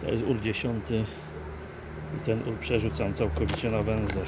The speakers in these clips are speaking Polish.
To jest ul 10 i ten ul przerzucam całkowicie na węzeł.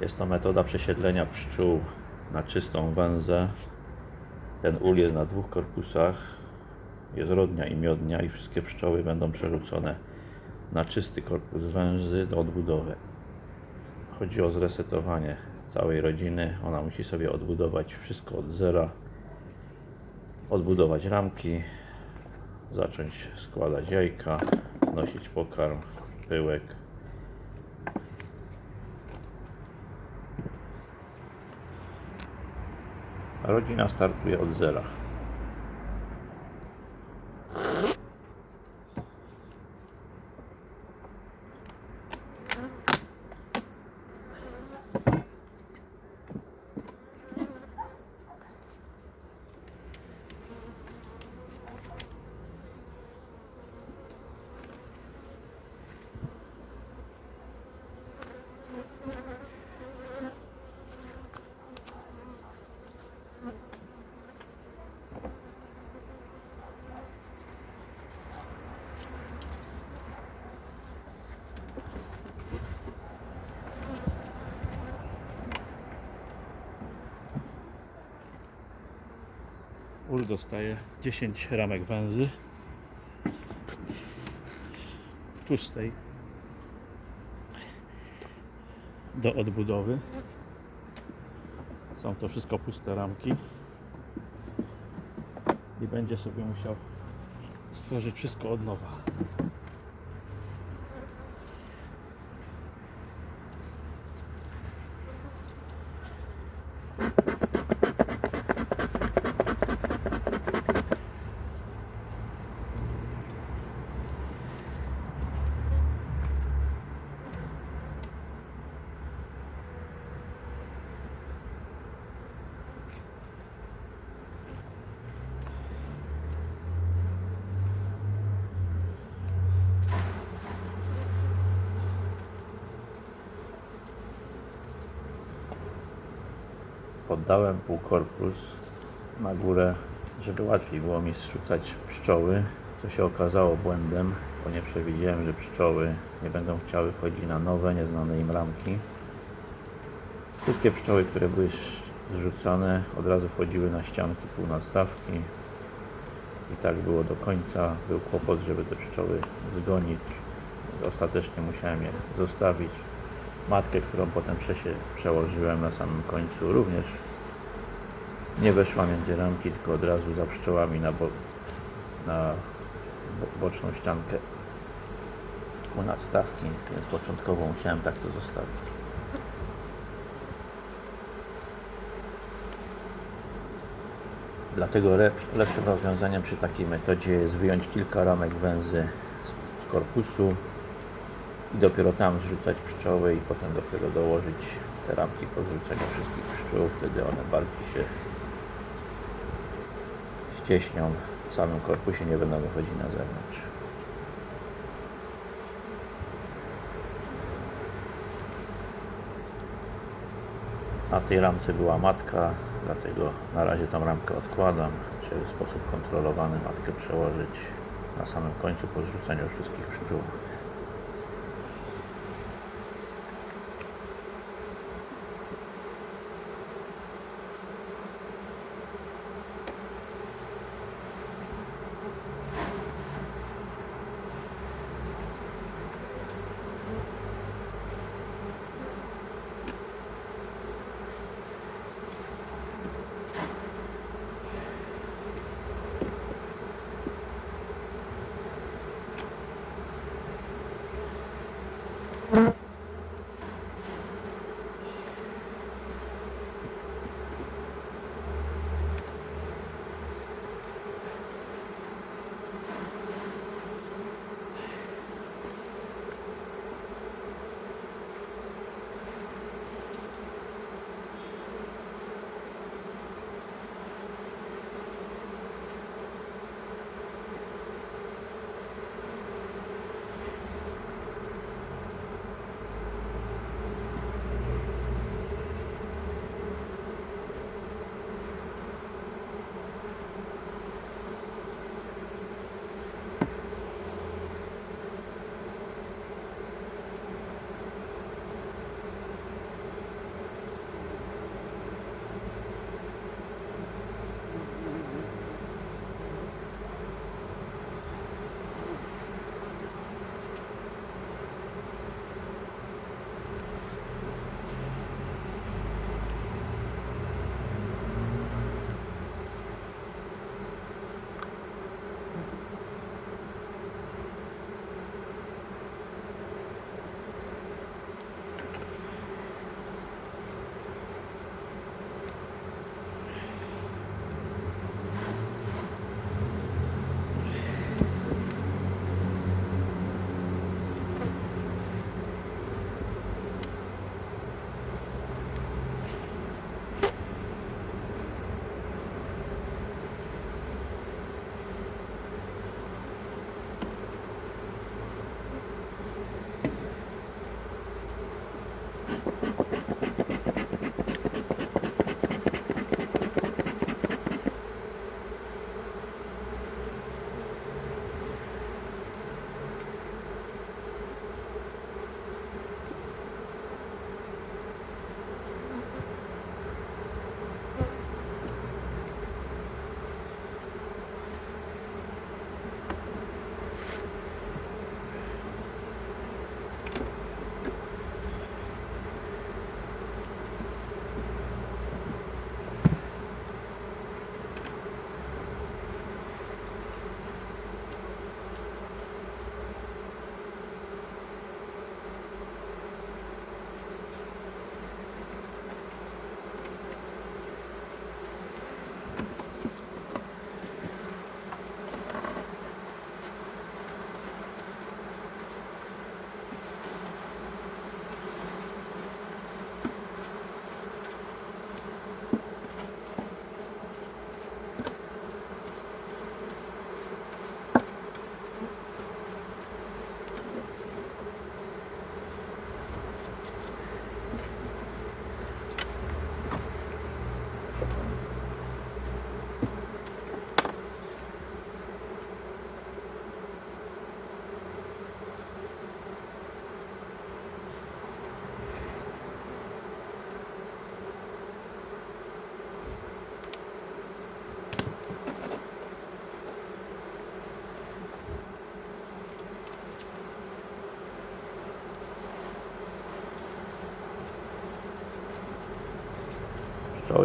Jest to metoda przesiedlenia pszczół na czystą węzę. Ten ul jest na dwóch korpusach. Jest rodnia i miodnia i wszystkie pszczoły będą przerzucone na czysty korpus węży do odbudowy. Chodzi o zresetowanie całej rodziny. Ona musi sobie odbudować wszystko od zera. Odbudować ramki, zacząć składać jajka, nosić pokarm, pyłek. Rodzina startuje od zera. Ul dostaje 10 ramek węzy pustej do odbudowy. Są to wszystko puste ramki i będzie sobie musiał stworzyć wszystko od nowa. Poddałem półkorpus na górę, żeby łatwiej było mi zrzucać pszczoły, co się okazało błędem, bo nie przewidziałem, że pszczoły nie będą chciały wchodzić na nowe, nieznane im ramki. Wszystkie pszczoły, które były zrzucane, od razu wchodziły na ścianki półnastawki. I tak było do końca. Był kłopot, żeby te pszczoły zgonić. Ostatecznie musiałem je zostawić. Matkę, którą potem przełożyłem na samym końcu, również nie weszła między ramki, tylko od razu za pszczołami na, bo- na bo- boczną ściankę u nadstawki, więc początkowo musiałem tak to zostawić. Dlatego lepsz- lepszym rozwiązaniem przy takiej metodzie jest wyjąć kilka ramek węzy z korpusu i dopiero tam zrzucać pszczoły i potem dopiero dołożyć te ramki po zrzuceniu wszystkich pszczół. Wtedy one bardziej się ścieśnią w samym korpusie, nie będą wychodzić na zewnątrz. Na tej ramce była matka, dlatego na razie tą ramkę odkładam, żeby w sposób kontrolowany matkę przełożyć na samym końcu po zrzuceniu wszystkich pszczół.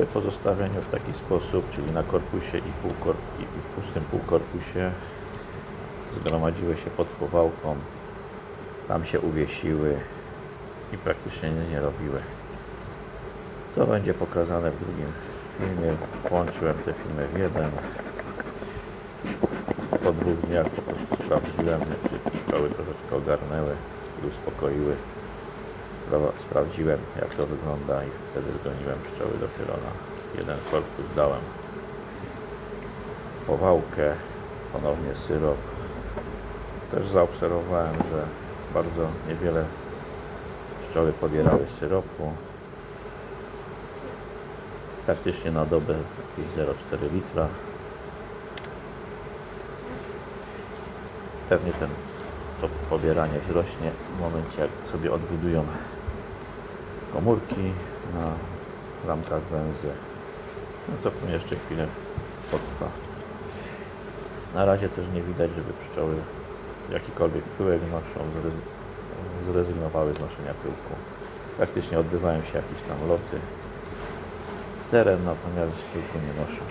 Po zostawieniu w taki sposób, czyli na korpusie i, półkorp, i pustym półkorpusie zgromadziły się pod powałką, tam się uwiesiły i praktycznie nic nie robiły. To będzie pokazane w drugim filmie. Połączyłem te filmy w jeden. Po dwóch dniach po prostu sprawdziłem, czy pszczoły troszeczkę ogarnęły i uspokoiły. Spra- Sprawdziłem jak to wygląda i wtedy zgoniłem pszczoły dopiero na jeden korpus dałem powałkę, ponownie syrop. Też zaobserwowałem, że bardzo niewiele pszczoły pobierały syropu. Praktycznie na dobę jakieś 0,4 litra. Pewnie ten, to pobieranie wzrośnie w momencie jak sobie odbudują komórki na ramkach węzy. No co pewnie jeszcze chwilę potrwa. Na razie też nie widać, żeby pszczoły jakikolwiek pyłek noszą, zrez- zrezygnowały z noszenia pyłku. Praktycznie odbywają się jakieś tam loty teren, natomiast pyłku nie noszą.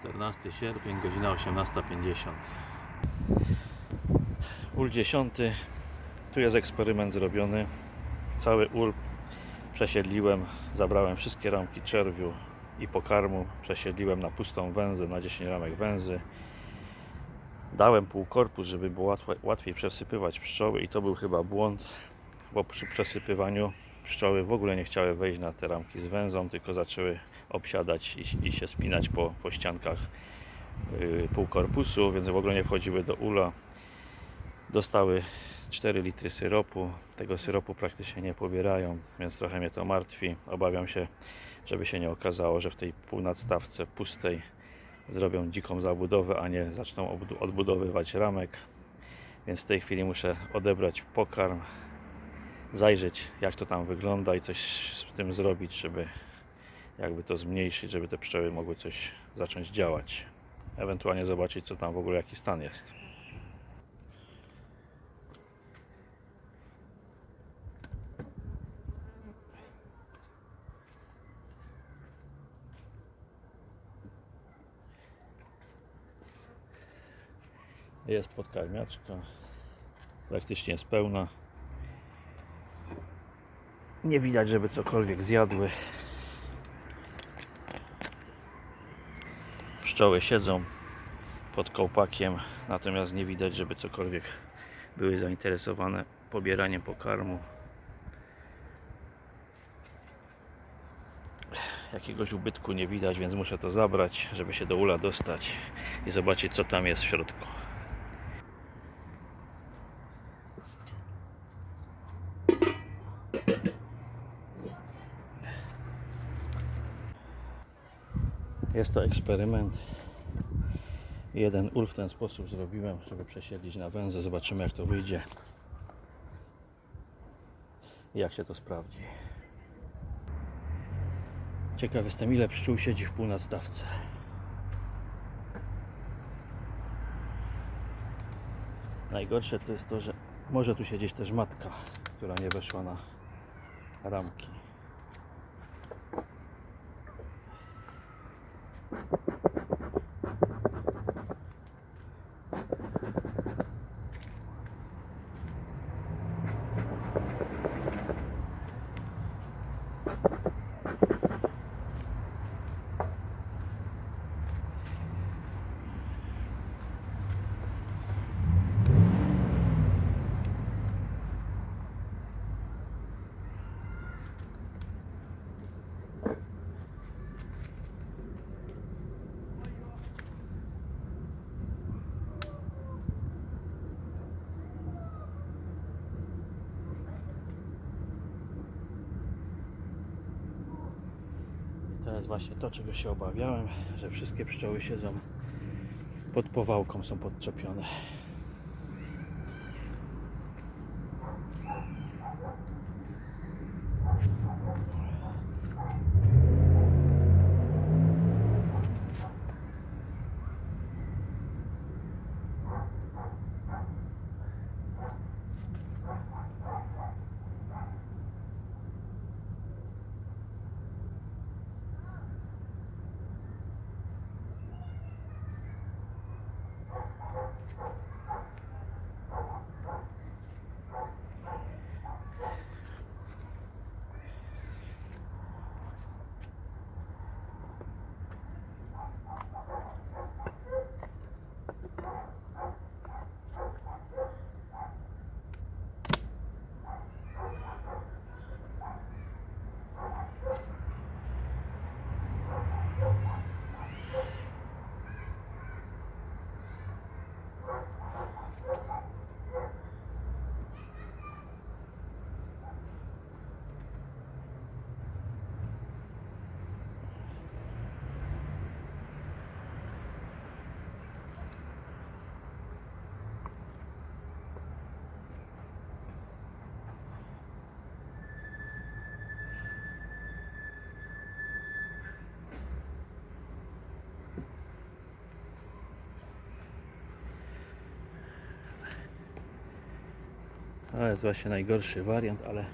14 sierpień, godzina 18.50. Ul 10. Tu jest eksperyment zrobiony. Cały ul przesiedliłem, zabrałem wszystkie ramki czerwiu i pokarmu, przesiedliłem na pustą węzę, na 10 ramek węzy. Dałem półkorpus, żeby było łatwiej przesypywać pszczoły i to był chyba błąd, bo przy przesypywaniu pszczoły w ogóle nie chciały wejść na te ramki z węzą, tylko zaczęły obsiadać i, i się spinać po, po ściankach yy, półkorpusu, więc w ogóle nie wchodziły do ula. Dostały 4 litry syropu. Tego syropu praktycznie nie pobierają, więc trochę mnie to martwi. Obawiam się, żeby się nie okazało, że w tej półnadstawce pustej zrobią dziką zabudowę, a nie zaczną odbudowywać ramek. Więc w tej chwili muszę odebrać pokarm, zajrzeć jak to tam wygląda i coś z tym zrobić, żeby jakby to zmniejszyć, żeby te pszczoły mogły coś zacząć działać. Ewentualnie zobaczyć co tam w ogóle jaki stan jest. Jest podkarmiaczka. Praktycznie jest pełna. Nie widać, żeby cokolwiek zjadły. Pszczoły siedzą pod kołpakiem, natomiast nie widać, żeby cokolwiek były zainteresowane pobieraniem pokarmu. Jakiegoś ubytku nie widać, więc muszę to zabrać, żeby się do ula dostać i zobaczyć, co tam jest w środku. Jest to eksperyment. Jeden ul w ten sposób zrobiłem, żeby przesiedlić na węzę. Zobaczymy jak to wyjdzie. Jak się to sprawdzi. Ciekaw jestem ile pszczół siedzi w półnadstawce. Najgorsze to jest to, że może tu siedzieć też matka, która nie weszła na ramki. I to jest właśnie to, czego się obawiałem, że wszystkie pszczoły siedzą pod powałką, są podczepione. To jest właśnie najgorszy wariant, ale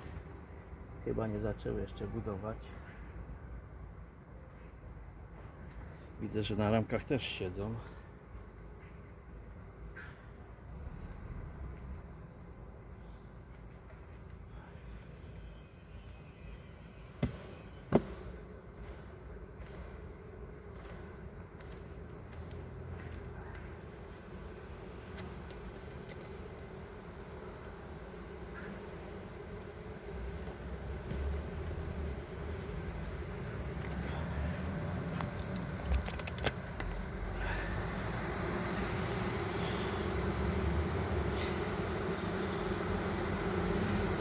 chyba nie zaczęły jeszcze budować. Widzę, że na ramkach też siedzą.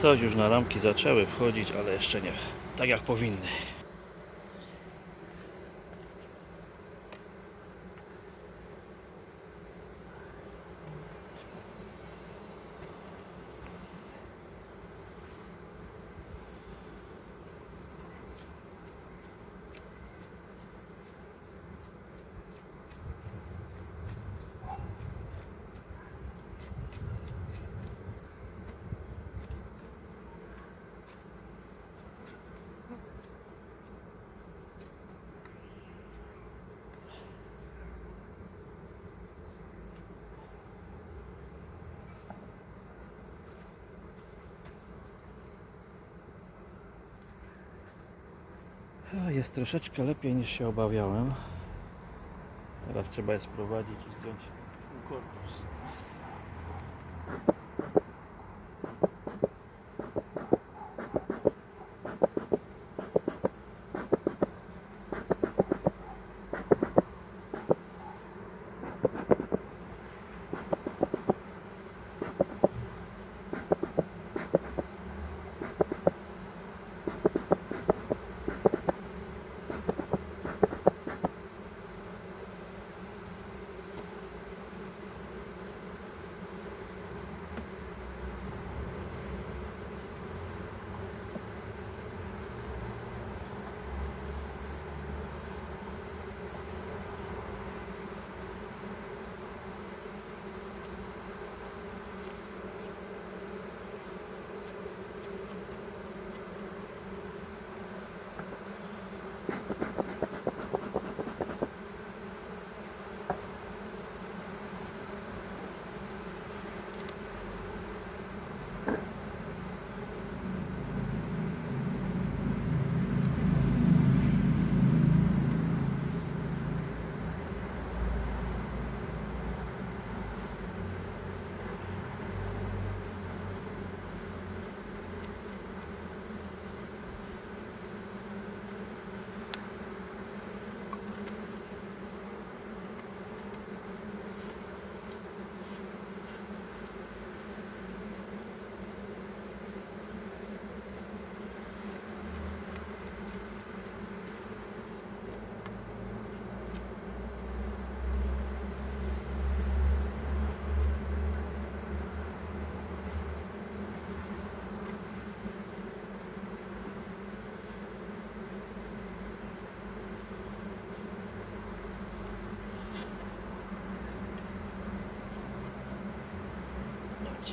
Coś już na ramki zaczęły wchodzić, ale jeszcze nie tak jak powinny. Jest troszeczkę lepiej niż się obawiałem. Teraz trzeba je sprowadzić i zdjąć korpus.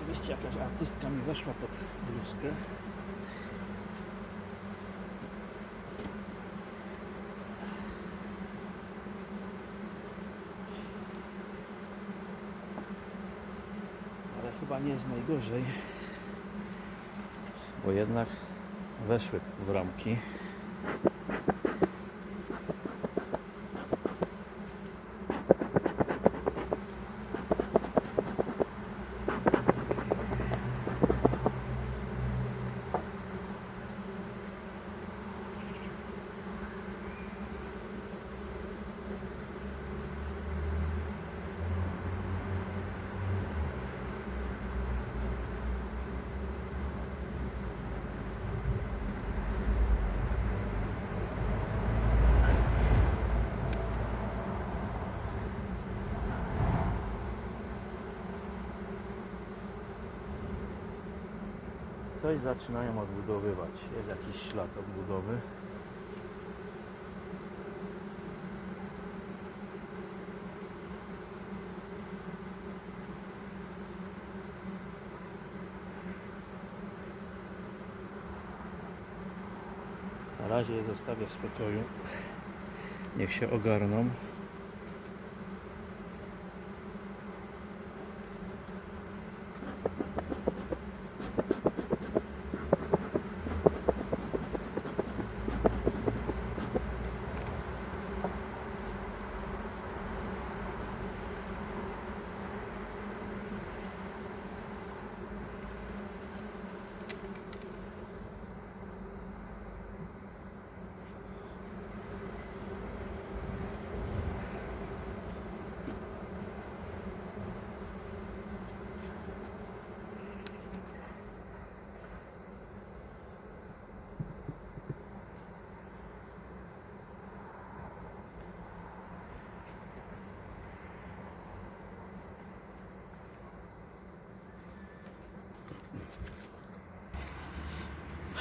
Oczywiście jakaś artystka mi weszła pod bluzkę. Ale chyba nie jest najgorzej. Bo jednak weszły w ramki. Coś zaczynają odbudowywać. Jest jakiś ślad odbudowy. Na razie je zostawię w spokoju. Niech się ogarną.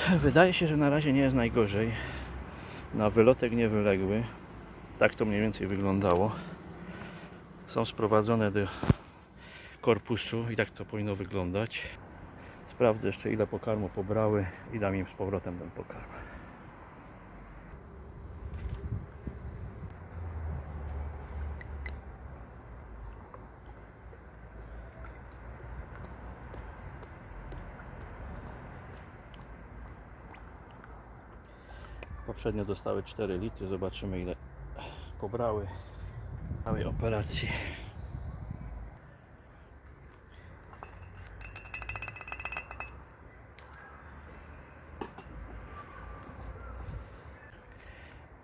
Wydaje się, że na razie nie jest najgorzej. Na wylotek niewyległy. Tak to mniej więcej wyglądało. Są sprowadzone do korpusu i tak to powinno wyglądać. Sprawdzę jeszcze ile pokarmu pobrały i dam im z powrotem ten pokarm. Poprzednio dostały 4 litry. Zobaczymy ile pobrały całej operacji.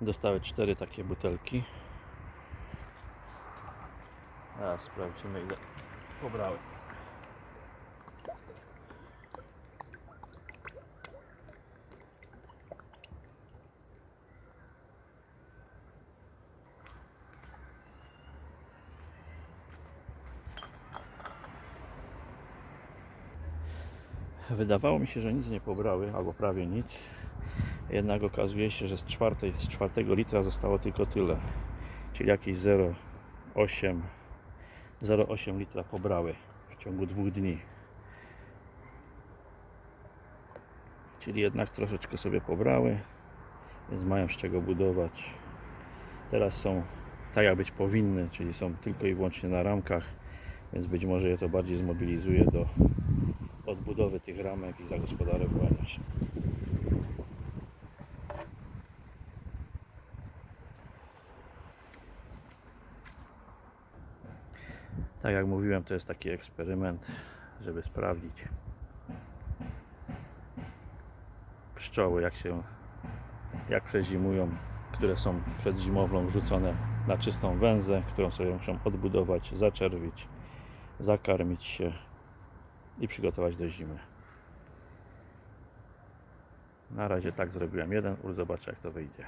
Dostały 4 takie butelki. Teraz sprawdzimy ile pobrały. Wydawało mi się, że nic nie pobrały, albo prawie nic. Jednak okazuje się, że z, czwartej, z czwartego litra zostało tylko tyle. Czyli jakieś 0,8 0,8 litra pobrały w ciągu dwóch dni. Czyli jednak troszeczkę sobie pobrały, więc mają z czego budować. Teraz są tak jak być powinny, czyli są tylko i wyłącznie na ramkach, więc być może je to bardziej zmobilizuje do odbudowy tych ramek i zagospodarowania się. Tak jak mówiłem, to jest taki eksperyment, żeby sprawdzić pszczoły, jak się jak przezimują, które są przed zimowlą wrzucone na czystą węzę, którą sobie muszą odbudować, zaczerwić, zakarmić się i przygotować do zimy. Na razie tak zrobiłem jeden ur, zobaczę jak to wyjdzie.